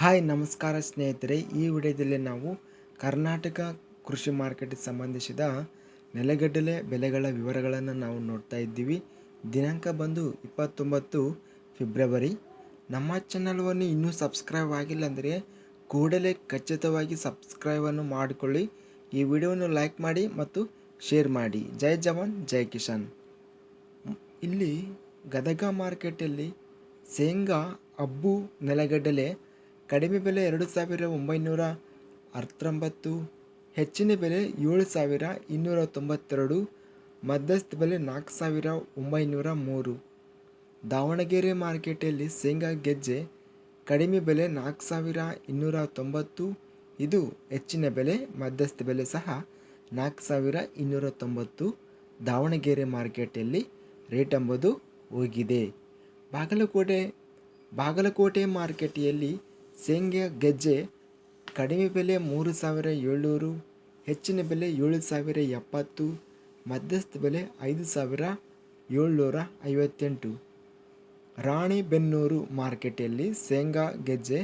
Hi, ನಮಸ್ಕಾರ ಸ್ನೇಹಿತರೆ. ಈ ವಿಡಿಯೋದಲ್ಲಿ ನಾವು ಕರ್ನಾಟಕ ಕೃಷಿ ಮಾರ್ಕೆಟ್ಗೆ ಸಂಬಂಧಿಸಿದ ನೆಲಗಡಲೆ ಬೆಲೆಗಳ ವಿವರಗಳನ್ನು ನಾವು ನೋಡ್ತಾ ಇದ್ದೀವಿ. ದಿನಾಂಕ ಬಂದು ಇಪ್ಪತ್ತೊಂಬತ್ತು ಫೆಬ್ರವರಿ. ನಮ್ಮ ಚಾನಲ್ವನ್ನು ಇನ್ನೂ ಸಬ್ಸ್ಕ್ರೈಬ್ ಆಗಿಲ್ಲ ಅಂದರೆ ಕೂಡಲೇ ಖಚಿತವಾಗಿ ಸಬ್ಸ್ಕ್ರೈಬನ್ನು ಮಾಡಿಕೊಳ್ಳಿ. ಈ ವಿಡಿಯೋವನ್ನು ಲೈಕ್ ಮಾಡಿ ಮತ್ತು ಶೇರ್ ಮಾಡಿ. ಜೈ ಜವಾನ್, ಜೈ ಕಿಶಾನ್ ಇಲ್ಲಿ ಗದಗ ಮಾರ್ಕೆಟಲ್ಲಿ ಶೇಂಗಾ, ಅಬ್ಬು, ನೆಲಗಡಲೆ ಕಡಿಮೆ ಬೆಲೆ ಎರಡು ಸಾವಿರ ಒಂಬೈನೂರ ಹತ್ತೊಂಬತ್ತು ಹೆಚ್ಚಿನ ಬೆಲೆ ಏಳು ಸಾವಿರ ಇನ್ನೂರ ತೊಂಬತ್ತೆರಡು ಮಧ್ಯಸ್ಥ ಬೆಲೆ ನಾಲ್ಕು ಸಾವಿರ ಒಂಬೈನೂರ ಮೂರು ದಾವಣಗೆರೆ ಮಾರ್ಕೆಟಲ್ಲಿ ಶೇಂಗಾ ಗೆಜ್ಜೆ ಕಡಿಮೆ ಬೆಲೆ ನಾಲ್ಕು ಸಾವಿರ ಇನ್ನೂರ ತೊಂಬತ್ತು ಇದು ಹೆಚ್ಚಿನ ಬೆಲೆ, ಮಧ್ಯಸ್ಥ ಬೆಲೆ ಸಹ ನಾಲ್ಕು ಸಾವಿರ ಇನ್ನೂರ ತೊಂಬತ್ತು ದಾವಣಗೆರೆ ಮಾರ್ಕೆಟಲ್ಲಿ ರೇಟ್ ಎಂಬುದು ಹೋಗಿದೆ. ಬಾಗಲಕೋಟೆ ಬಾಗಲಕೋಟೆ ಮಾರ್ಕೆಟಿಯಲ್ಲಿ ಶೇಂಗಾ ಗೆಜ್ಜೆ ಕಡಿಮೆ ಬೆಲೆ ಮೂರು ಸಾವಿರ ಏಳ್ನೂರು, ಹೆಚ್ಚಿನ ಬೆಲೆ ಏಳು ಸಾವಿರ ಎಪ್ಪತ್ತು, ಮಧ್ಯಸ್ಥ ಬೆಲೆ ಐದು ಸಾವಿರ ಏಳ್ನೂರ ಐವತ್ತೆಂಟು. ರಾಣಿಬೆನ್ನೂರು ಮಾರ್ಕೆಟಲ್ಲಿ ಶೇಂಗಾ ಗೆಜ್ಜೆ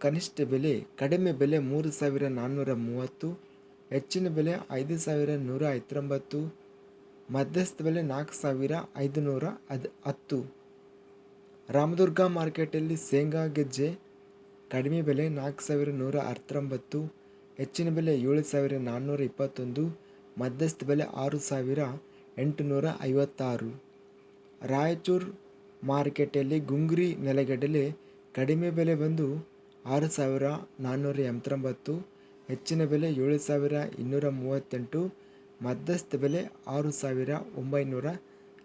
ಕನಿಷ್ಠ ಬೆಲೆ ಕಡಿಮೆ ಬೆಲೆ ಮೂರು ಸಾವಿರ ನಾನ್ನೂರ ಮೂವತ್ತು, ಹೆಚ್ಚಿನ ಬೆಲೆ ಐದು ಸಾವಿರ ನೂರ ಹತ್ತೊಂಬತ್ತು ಮಧ್ಯಸ್ಥ ಬೆಲೆ ನಾಲ್ಕು ಸಾವಿರ ಐದುನೂರ ಅದು ಹತ್ತು. ರಾಮದುರ್ಗ ಮಾರ್ಕೆಟಲ್ಲಿ ಶೇಂಗಾ ಗೆಜ್ಜೆ ಕಡಿಮೆ ಬೆಲೆ ನಾಲ್ಕು ಸಾವಿರ ನೂರ ಹತ್ತೊಂಬತ್ತು ಹೆಚ್ಚಿನ ಬೆಲೆ ಏಳು ಸಾವಿರ ನಾನ್ನೂರ ಇಪ್ಪತ್ತೊಂದು, ಮಧ್ಯಸ್ಥ ಬೆಲೆ ಆರು ಸಾವಿರ ಎಂಟುನೂರ ಐವತ್ತಾರು. ರಾಯಚೂರು ಮಾರ್ಕೆಟಲ್ಲಿ ಗುಂಗ್ರಿ ನೆಲಗಡಲೆ ಕಡಿಮೆ ಬೆಲೆ ಬಂದು ಆರು ಸಾವಿರ ನಾನ್ನೂರ ಎಂಬತ್ತೊಂಬತ್ತು, ಹೆಚ್ಚಿನ ಬೆಲೆ ಏಳು ಸಾವಿರ ಇನ್ನೂರ ಮೂವತ್ತೆಂಟು, ಮಧ್ಯಸ್ಥ ಬೆಲೆ ಆರು ಸಾವಿರ ಒಂಬೈನೂರ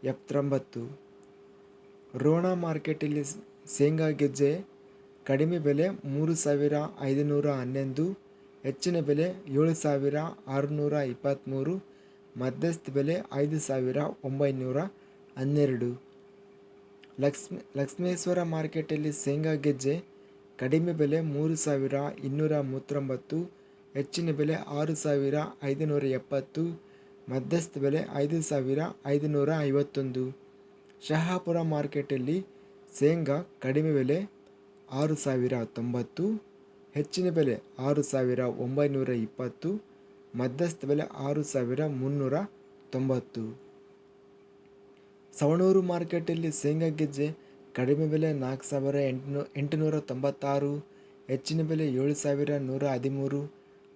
ಎಪ್ಪತ್ತೊಂಬತ್ತು. ರೋಣ ಮಾರ್ಕೆಟಲ್ಲಿ ಶೇಂಗಾ ಗೆಜ್ಜೆ ಕಡಿಮೆ ಬೆಲೆ ಮೂರು ಸಾವಿರ ಐದುನೂರ ಹನ್ನೊಂದು, ಹೆಚ್ಚಿನ ಬೆಲೆ ಏಳು ಸಾವಿರ ಆರುನೂರ ಇಪ್ಪತ್ತ್ಮೂರು ಮಧ್ಯಸ್ಥ ಬೆಲೆ ಐದು ಸಾವಿರ ಒಂಬೈನೂರ ಹನ್ನೆರಡು. ಲಕ್ಷ್ಮಿ, ಲಕ್ಷ್ಮೇಶ್ವರ ಮಾರ್ಕೆಟಲ್ಲಿ ಶೇಂಗಾ ಗೆಜ್ಜೆ ಕಡಿಮೆ ಬೆಲೆ ಮೂರು ಸಾವಿರ ಇನ್ನೂರ ಮೂವತ್ತೊಂಬತ್ತು, ಹೆಚ್ಚಿನ ಬೆಲೆ ಆರು ಸಾವಿರ ಐದುನೂರ ಎಪ್ಪತ್ತು, ಮಧ್ಯಸ್ಥ ಬೆಲೆ ಐದು ಸಾವಿರ ಐದುನೂರ ಐವತ್ತೊಂದು. ಶಹಾಪುರ ಮಾರ್ಕೆಟಲ್ಲಿ ಶೇಂಗಾ ಕಡಿಮೆ ಬೆಲೆ ಆರು ಸಾವಿರ ತೊಂಬತ್ತು, ಹೆಚ್ಚಿನ ಬೆಲೆ ಆರು ಸಾವಿರ ಒಂಬೈನೂರ ಇಪ್ಪತ್ತು, ಮಧ್ಯಸ್ಥ ಬೆಲೆ ಆರು ಸಾವಿರ ಮುನ್ನೂರ ತೊಂಬತ್ತು. ಸವಣೂರು ಮಾರ್ಕೆಟಲ್ಲಿ ಶೇಂಗಾ ಗೆಜ್ಜೆ ಕಡಿಮೆ ಬೆಲೆ ನಾಲ್ಕು ಸಾವಿರ ಎಂಟುನೂ, ಎಂಟುನೂರ ತೊಂಬತ್ತಾರು, ಹೆಚ್ಚಿನ ಬೆಲೆ ಏಳು ಸಾವಿರ ನೂರ ಹದಿಮೂರು,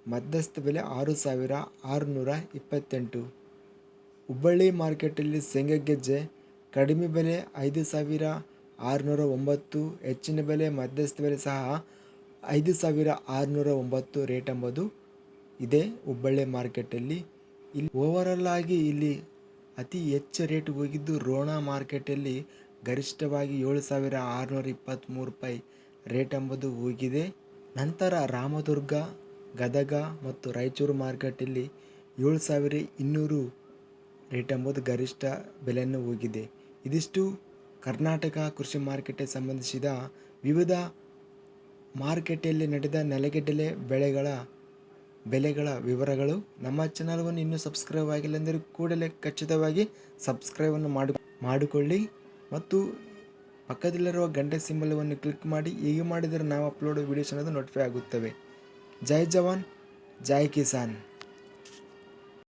ಮಧ್ಯಸ್ಥ ಬೆಲೆ ಆರು ಸಾವಿರ ಆರುನೂರ ಇಪ್ಪತ್ತೆಂಟು. ಹುಬ್ಬಳ್ಳಿ ಮಾರ್ಕೆಟಲ್ಲಿ ಶೇಂಗಾ ಗೆಜ್ಜೆ ಕಡಿಮೆ ಬೆಲೆ ಐದು ಸಾವಿರ ಆರುನೂರ ಒಂಬತ್ತು, ಹೆಚ್ಚಿನ ಬೆಲೆ ಮಧ್ಯಸ್ಥ ಬೆಲೆ ಸಹ ಐದು ಸಾವಿರ ಆರುನೂರ ಒಂಬತ್ತು ರೇಟ್ ಎಂಬುದು ಇದೆ ಹುಬ್ಬಳ್ಳಿ ಮಾರ್ಕೆಟಲ್ಲಿ. ಇಲ್ಲಿ ಓವರಲ್ ಆಗಿ ಇಲ್ಲಿ ಅತಿ ಹೆಚ್ಚು ರೇಟ್ ಹೋಗಿದ್ದು ರೋಣ ಮಾರ್ಕೆಟಲ್ಲಿ ಗರಿಷ್ಠವಾಗಿ ಏಳು ಸಾವಿರ ಆರುನೂರ ಇಪ್ಪತ್ತ್ಮೂರು ರೂಪಾಯಿ ರೇಟ್ ಎಂಬುದು ಹೋಗಿದೆ. ನಂತರ ರಾಮದುರ್ಗ, ಗದಗ ಮತ್ತು ರಾಯಚೂರು ಮಾರ್ಕೆಟಲ್ಲಿ ಏಳು ಸಾವಿರ ಇನ್ನೂರು ರೇಟ್ ಎಂಬುದು ಗರಿಷ್ಠ ಬೆಲೆಯನ್ನು ಹೋಗಿದೆ. ಇದಿಷ್ಟು ಕರ್ನಾಟಕ ಕೃಷಿ ಮಾರುಕಟ್ಟೆ ಸಂಬಂಧಿಸಿದ ವಿವಿಧ ಮಾರುಕಟ್ಟೆಯಲ್ಲಿ ನಡೆದ ನೆಲಗಡಲೆ ಬೆಳೆಗಳ ಬೆಲೆಗಳ ವಿವರಗಳು. ನಮ್ಮ ಚಾನಲ್ವನ್ನು ಇನ್ನೂ ಸಬ್ಸ್ಕ್ರೈಬ್ ಆಗಿಲ್ಲ ಅಂದರೆ ಕೂಡಲೇ ಖಚಿತವಾಗಿ ಸಬ್ಸ್ಕ್ರೈಬನ್ನು ಮಾಡಿ, ಮಾಡಿಕೊಳ್ಳಿ ಮತ್ತು ಪಕ್ಕದಲ್ಲಿರುವ ಗಂಟೆ ಸಿಂಬಲವನ್ನು ಕ್ಲಿಕ್ ಮಾಡಿ. ಹೀಗೆ ಮಾಡಿದರೆ ನಾವು ಅಪ್ಲೋಡ್ ವೀಡಿಯೋಸ್ ಅನ್ನೋದು ನೋಟಿಫೈ ಆಗುತ್ತವೆ. ಜೈ ಜವಾನ್, ಜೈ ಕಿಸಾನ್.